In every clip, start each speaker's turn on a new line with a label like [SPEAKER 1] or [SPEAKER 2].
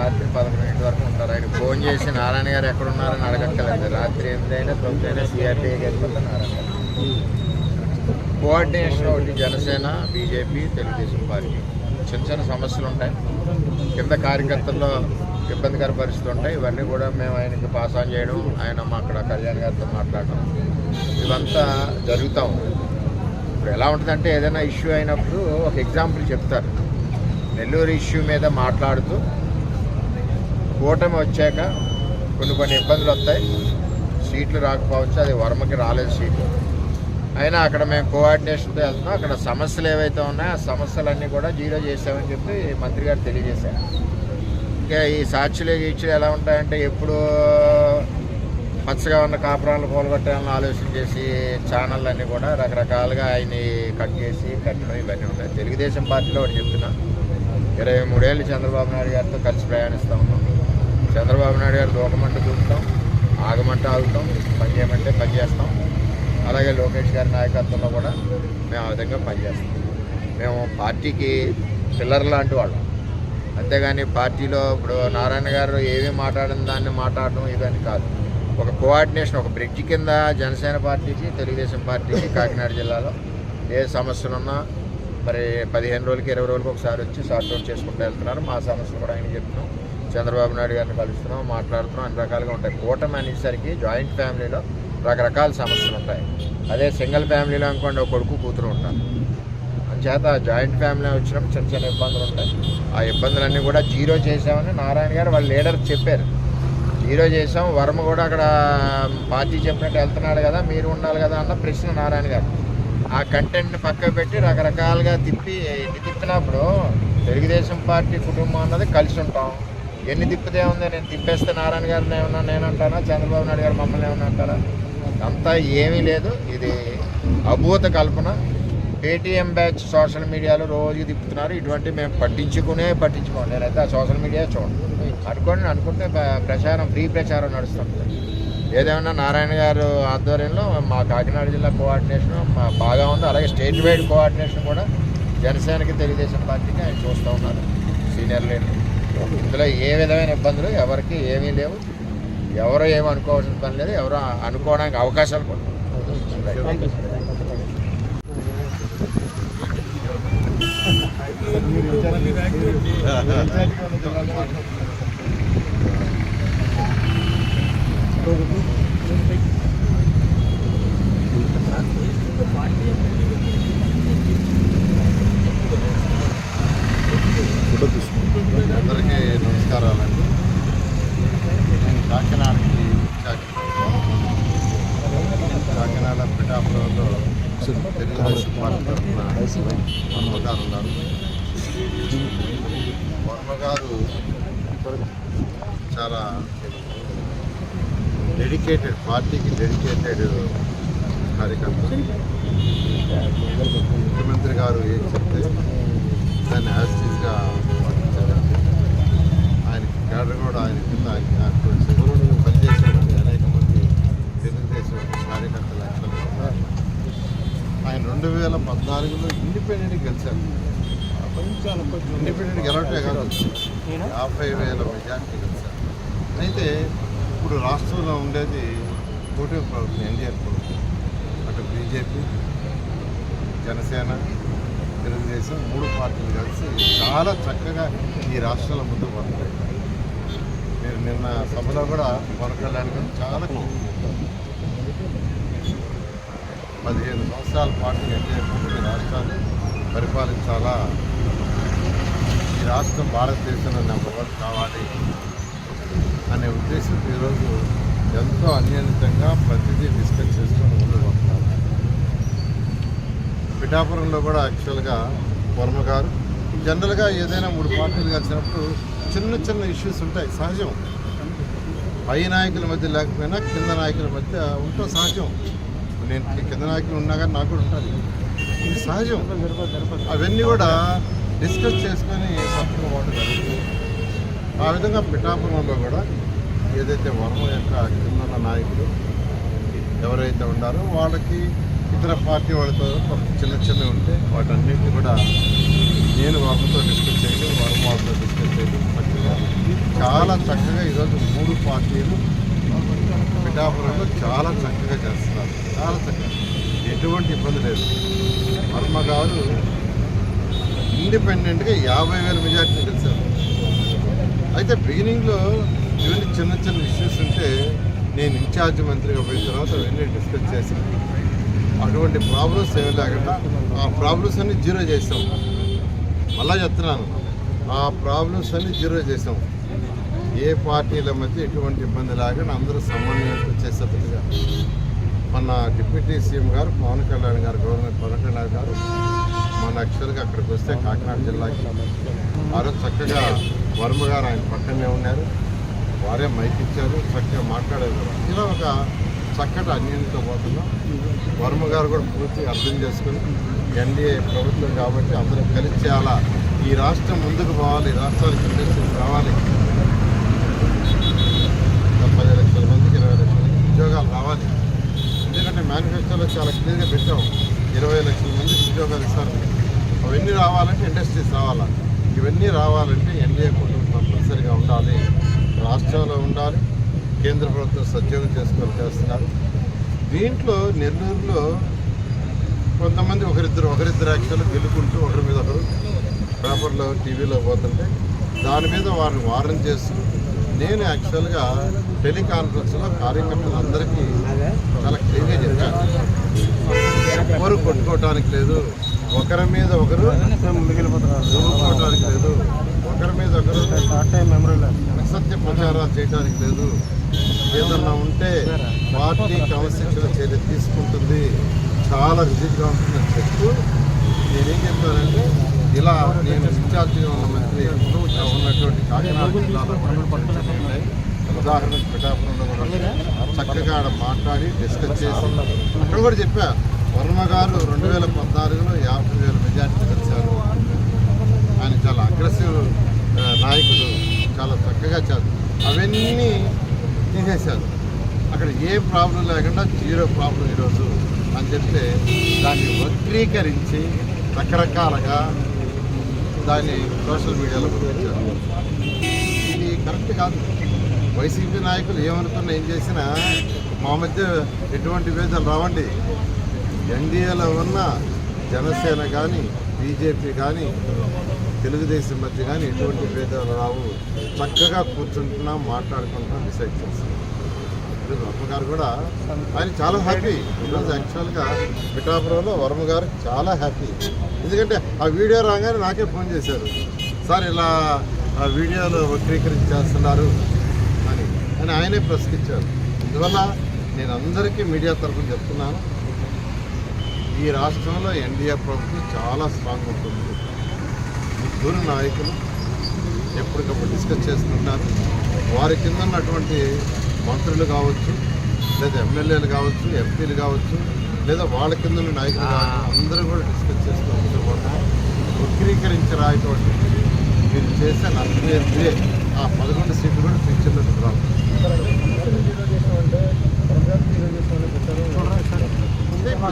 [SPEAKER 1] రాత్రి పదకొండింటి వరకు ఉంటారు. ఆయన ఫోన్ చేసి నారాయణ గారు ఎక్కడున్నారని అడగక్కలేదు రాత్రి ఎంతైనా తొమ్మిదైనా తొమ్మిది అయినా సిఆర్టీకి వెళ్ళిపోతే నారాయణ గారు. కోఆర్డినేషన్ ఒకటి జనసేన బీజేపీ తెలుగుదేశం పార్టీ. చిన్న చిన్న సమస్యలు ఉంటాయి. కింద కార్యకర్తల్లో ఇబ్బందికర పరిస్థితులు ఉంటాయి. ఇవన్నీ కూడా మేము ఆయనకి పాస్ ఆన్ చేయడం ఆయన మా అక్కడ కళ్యాణ్ గారితో మాట్లాడడం. ఇవంతా జరుగుతూ ఇప్పుడు ఎలా ఉంటుందంటే ఏదైనా ఇష్యూ అయినప్పుడు ఒక ఎగ్జాంపుల్ చెప్తారు. నెల్లూరు ఇష్యూ మీద మాట్లాడుతూ కూటమి వచ్చాక కొన్ని కొన్ని ఇబ్బందులు వస్తాయి. సీట్లు రాకపోవచ్చు అది వర్మకి రాలేదు సీట్లు అయినా అక్కడ మేము కోఆర్డినేషన్తో వెళ్తున్నాం. అక్కడ సమస్యలు ఏవైతే ఉన్నాయో ఆ సమస్యలన్నీ కూడా జీరో చేసామని చెప్పి మంత్రి గారు తెలియజేశారు. ఇంకా ఈ సాక్షులు గీక్షులు ఎలా ఉంటాయంటే ఎప్పుడు పచ్చగా ఉన్న కాపురాలు పోలగొట్టాలని ఆలోచన చేసి ఛానళ్ళన్నీ కూడా రకరకాలుగా ఆయన్ని కట్ చేసి కట్టడం ఇవన్నీ ఉన్నాయి తెలుగుదేశం పార్టీలో ఒకటి చెప్తున్నా ఇరవై మూడేళ్ళు చంద్రబాబు నాయుడు గారితో కలిసి ప్రయాణిస్తూ ఉన్నాం. చంద్రబాబు నాయుడు గారు దూకమంటే దూకుతాం ఆగమంటే ఆగుతాం పని చేయమంటే పని చేస్తాం. అలాగే లోకేష్ గారి నాయకత్వంలో కూడా మేము ఆ విధంగా పనిచేస్తాం మేము పార్టీకి పిల్లర్ లాంటి వాళ్ళం. అంతేగాని పార్టీలో ఇప్పుడు నారాయణ గారు ఏమీ మాట్లాడిన దాన్ని మాట్లాడడం ఇవన్నీ కాదు. ఒక కోఆర్డినేషన్ ఒక బ్రిడ్జ్ కింద జనసేన పార్టీకి తెలుగుదేశం పార్టీకి కాకినాడ జిల్లాలో ఏ సమస్యలు ఉన్నా మరి పదిహేను రోజులకి ఇరవై రోజులకి ఒకసారి వచ్చి సార్ట్ అవుట్ చేసుకుంటూ వెళ్తున్నారు. మా సమస్యలు కూడా ఆయన చెప్తున్నాం. చంద్రబాబు నాయుడు గారిని కలుస్తున్నాం మాట్లాడుతున్నాం అన్ని రకాలుగా ఉంటాయి. కూటమి అనేసరికి జాయింట్ ఫ్యామిలీలో రకరకాల సమస్యలు ఉంటాయి. అదే సింగిల్ ఫ్యామిలీలో అనుకోండి ఒక కొడుకు కూతురు ఉంటారు. చేత జాయింట్ ఫ్యామిలీ వచ్చినప్పుడు చిన్న చిన్న ఇబ్బందులు ఉంటాయి. ఆ ఇబ్బందులన్నీ కూడా జీరో చేసామని నారాయణ గారు వాళ్ళ లీడర్ చెప్పారు. జీరో చేసాం వర్మ కూడా అక్కడ పార్టీ చెప్పినట్టు వెళ్తున్నాడు కదా మీరు ఉండాలి కదా అన్న ప్రశ్న నారాయణ గారు. ఆ కంటెంట్ని పక్కకు పెట్టి రకరకాలుగా తిప్పి ఎన్ని తిప్పినప్పుడు తెలుగుదేశం పార్టీ కుటుంబం అన్నది కలిసి ఉంటాం. ఎన్ని తిప్పితే ఉంది నేను తిప్పేస్తే నారాయణ గారిని ఏమన్నా నేను అంటానా చంద్రబాబు నాయుడు గారు మమ్మల్ని ఏమన్నా అంటారా? అంతా ఏమీ లేదు. ఇది అభూత కల్పన. పేటీఎం బ్యాచ్ సోషల్ మీడియాలో రోజు తిప్పుతున్నారు. ఇటువంటి మేము పట్టించుకునే పట్టించుకోండి నేనైతే ఆ సోషల్ మీడియా చూడండి అనుకోండి అనుకుంటే ప్రచారం ఫ్రీ ప్రచారం నడుస్తుంది ఏదేమన్నా నారాయణ గారు ఆధ్వర్యంలో మా కాకినాడ జిల్లా కోఆర్డినేషన్ మా బాగా ఉంది. అలాగే స్టేట్ వైడ్ కోఆర్డినేషన్ కూడా జనసేనకి తెలుగుదేశం పార్టీకి ఆయన చూస్తూ ఉన్నారు. సీనియర్ లీడర్ ఇందులో ఏ విధమైన ఇబ్బందులు ఎవరికి ఏమీ లేవు. ఎవరు ఏమి అనుకోవాల్సిన పని లేదు. ఎవరు అనుకోవడానికి అవకాశాలు కూడా పార్టీ అందరికీ నమస్కారాలండి నేను కాకినాడకి ఇన్ఛార్జ్. కాకినాడ పిఠాపురంలో తెలుగుదేశం పార్టీ తరఫున వర్మ గారు ఉన్నారు సారు గారు చాలా డెడికేటెడ్ పార్టీకి డెడికేటెడ్ కార్యకర్త ముఖ్యమంత్రి గారు ఏం చెప్తే దాన్ని యాజిటీస్గా ఆయన కేడర్ కూడా ఆయన కింద ఆయన పనిచేసేటువంటి అనేక మంది తెలుగుదేశం కార్యకర్తలు ఉన్నారు. ఆయన రెండు వేల పద్నాలుగులో ఇండిపెండెంట్ గెలిచారు. ఇండిపెండెంట్ గెలవటే కాదు. యాభై వేల మెజార్టీ గెలిచారు అయితే ఇప్పుడు రాష్ట్రంలో ఉండేది కూటమి ప్రభుత్వం ఎన్డీఏ ప్రభుత్వం. అటు బీజేపీ జనసేన తెలుగుదేశం మూడు పార్టీలు కలిసి చాలా చక్కగా ఈ రాష్ట్రంలో ముందుకు పోతున్నాయి మీరు నిన్న సభలో కూడా గారు చాలా పదిహేను సంవత్సరాల పాటు ఎన్డీఏ కూటమి రాష్ట్రాన్ని పరిపాలించాలా రాష్ట్రం భారతదేశంలో నెంబర్ వన్ కావాలి అనే ఉద్దేశంతో ఈరోజు ఎంతో అన్యాయంగా ప్రతిదీ డిస్కస్ చేసుకొని ముందుకు పిఠాపురంలో కూడా యాక్చువల్గా వర్మ గారు జనరల్గా ఏదైనా మూడు పార్టీలు కలిసినప్పుడు చిన్న చిన్న ఇష్యూస్ ఉంటాయి సహజం. పై నాయకుల మధ్య లేకపోయినా కింద నాయకుల మధ్య ఉంటే సహజం. నేను కింద నాయకులు ఉన్నా కానీ నాకు కూడా ఉంటుంది ఇది సహజం. అవన్నీ కూడా డిస్కస్ చేసుకొని సత్యం వాటి జరుగుతుంది ఆ విధంగా పిఠాపురంలో కూడా ఏదైతే వర్మ యొక్క కింద నాయకులు ఎవరైతే ఉన్నారో వాళ్ళకి ఇతర పార్టీ వాళ్ళతో కొంత చిన్న చిన్నవి ఉంటే వాటన్నిటిని కూడా నేను వాళ్ళతో డిస్కస్ చేయడం వర్మ వాళ్ళతో డిస్కస్ చేయడం చక్కగా
[SPEAKER 2] ఈరోజు మూడు పార్టీలు పిఠాపురంలో చాలా చక్కగా చేస్తున్నారు. చాలా చక్కగా. ఎటువంటి ఇబ్బంది లేదు. వర్మ గారు ఇండిపెండెంట్గా యాభై వేల మెజార్టీని గెలిచారు అయితే బిగినింగ్లో ఇవన్నీ చిన్న చిన్న ఇష్యూస్ ఉంటే నేను ఇన్ఛార్జ్ మంత్రిగా పోయిన తర్వాత అవన్నీ డిస్కస్ చేశాను అటువంటి ప్రాబ్లమ్స్ ఏమి లేకుండా ఆ ప్రాబ్లమ్స్ అన్ని జీరో చేసాం. మళ్ళా చెప్తున్నాను ఆ ప్రాబ్లమ్స్ అన్ని జీరో చేసాం. ఏ పార్టీల మధ్య ఎటువంటి ఇబ్బంది లేకుండా అందరూ సమన్వయంతో చేసేట్టుగా మన డిప్యూటీ సీఎం గారు పవన్ కళ్యాణ్ గారు గవర్నర్ పవన్ కళ్యాణ్ గారు మన యాక్చువల్గా అక్కడికి వస్తే కాకినాడ జిల్లాకి ఆ రోజు చక్కగా వర్మ గారు ఆయన పక్కనే ఉన్నారు. వారే మైక్ ఇచ్చారు చక్కగా మాట్లాడారు. ఇలా ఒక చక్కటి అన్యంతో పోతున్నాం. వర్మ గారు కూడా పూర్తిగా అర్థం చేసుకుని ఎన్డీఏ ప్రభుత్వం కాబట్టి అందరం కలిసి చేయాలా ఈ రాష్ట్రం ముందుకు పోవాలి ఈ రాష్ట్రానికి ఇండస్ట్రీస్ రావాలి. పది లక్షల మందికి ఇరవై లక్షల ఉద్యోగాలు రావాలి. ఎందుకంటే మేనిఫెస్టోలో చాలా క్లియర్గా పెట్టాం. ఇరవై లక్షల మంది ఉద్యోగాలు ఇస్తారు. అవన్నీ రావాలంటే ఇండస్ట్రీస్ రావాలా ఇవన్నీ రావాలంటే ఎన్డీఏ కుటుంబం తప్పనిసరిగా ఉండాలి. రాష్ట్రంలో ఉండాలి. కేంద్ర ప్రభుత్వం సద్యోగం చేసుకొని చేస్తున్నారు. దీంట్లో నెల్లూరులో కొంతమంది ఒకరిద్దరు ఒకరిద్దరు యాక్చువల్ గెలుకుంటూ ఒకరి మీద ఒకరు పేపర్లో టీవీలో పోతుంటే దాని మీద వారిని వారం చేస్తూ నేను యాక్చువల్గా టెలికాన్ఫరెన్స్లో కార్యకర్తలందరికీ చాలా క్లియర్గా చెప్పాను. ఎవరు కొట్టుకోవటానికి లేదు ఒకరి మీద ఒకరు దుమ్ముకోవటానికి లేదు ఒకరి మీద ఒకరు అసత్య ప్రచారాలు చేయడానికి లేదు. ఏదన్నా ఉంటే పార్టీ క్రమశిక్షణ చర్య తీసుకుంటుంది. చాలా రిజిట్గా ఉంటుందని చెప్తూ నేనేం చెప్తానంటే ఇలా నేను ఇన్ఛార్జి ఉన్న మంత్రి ఉన్నటువంటి కాకినాడ జిల్లాలో ఉన్నాయి. ఉదాహరణకు పిఠాపురంలో కూడా చక్కగా ఆడ మాట్లాడి డిస్కస్ చేసి అక్కడ కూడా చెప్పా వర్మ గారు రెండు వేల పద్నాలుగులో యాభై వేల మెజార్టీ గెలిచారు ఆయన చాలా అగ్రెసివ్ నాయకుడు చాలా చక్కగా చేస్తారు అవన్నీ తీసేశారు అక్కడ ఏ ప్రాబ్లం లేకుండా జీరో ప్రాబ్లం ఈరోజు అని చెప్తే దాన్ని వక్రీకరించి రకరకాలుగా దాన్ని సోషల్ మీడియాలో పంపించారు ఇది కరెక్ట్ కాదు. వైసీపీ నాయకులు ఏమనుకున్నా ఏం చేసినా మా మధ్య ఎటువంటి భేదాలు రావండి. ఎన్డీఏలో ఉన్న జనసేన కానీ బీజేపీ కానీ తెలుగుదేశం మధ్య కానీ ఎటువంటి భేదాలు రావు. చక్కగా కూర్చుంటున్నాం మాట్లాడుకుంటున్నాం డిసైడ్ చేస్తున్నాం. ఈరోజు వర్మ గారు కూడా ఆయన చాలా హ్యాపీ ఈరోజు యాక్చువల్గా పిఠాపురంలో వర్మ గారు చాలా హ్యాపీ ఎందుకంటే ఆ వీడియో రాగానే నాకే ఫోన్ చేశారు. సార్ ఇలా ఆ వీడియోలో వక్రీకరించి చేస్తున్నారు అని. అని ఆయనే ప్రశ్నించారు. అందువల్ల నేను అందరికీ మీడియా తరఫున చెప్తున్నాను. ఈ రాష్ట్రంలో ఎన్డీఏ ప్రభుత్వం చాలా స్ట్రాంగ్ ఉంటుంది. ముగ్గురు నాయకులు ఎప్పటికప్పుడు డిస్కస్ చేస్తుంటారు. వారి కింద ఉన్నటువంటి మంత్రులు కావచ్చు లేదా ఎమ్మెల్యేలు కావచ్చు ఎంపీలు కావచ్చు లేదా వాళ్ళ కింద ఉన్న నాయకులు కావచ్చు అందరూ కూడా డిస్కస్ చేస్తూ ఉండిపోతారు వక్రీకరించి రాయటువంటి మీరు చేసే నష్టమే ఆ పదకొండు సీట్లు కూడా ఫ్యూచర్లో ఇప్పుడు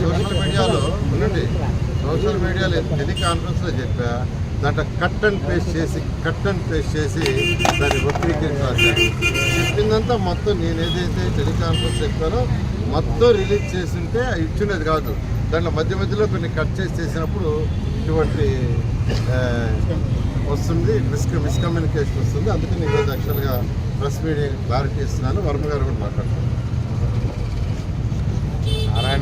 [SPEAKER 2] సోషల్ మీడియాలో ఉండండి సోషల్ మీడియాలో టెలికాన్ఫరెన్స్లో చెప్పా దాంట్లో కట్ అండ్ పేస్ట్ చేసి కట్ అండ్ పేస్ట్ చేసి దాన్ని వక్రీకరించాలి చెప్పిందంతా మొత్తం నేను ఏదైతే టెలికాన్ఫరెన్స్ చెప్పానో మొత్తం రిలీజ్ చేసింటే ఇచ్చినది కాదు. దాంట్లో మధ్య మధ్యలో కొన్ని కట్ చేసి చేసినప్పుడు ఇటువంటి వస్తుంది మిస్ మిస్కమ్యూనికేషన్ వస్తుంది. అందుకని ఈరోజు యాక్చువల్గా ప్రెస్ మీడియా క్లారిటీ ఇస్తున్నాను. వర్మ గారు కూడా
[SPEAKER 1] మాట్లాడుతున్నాను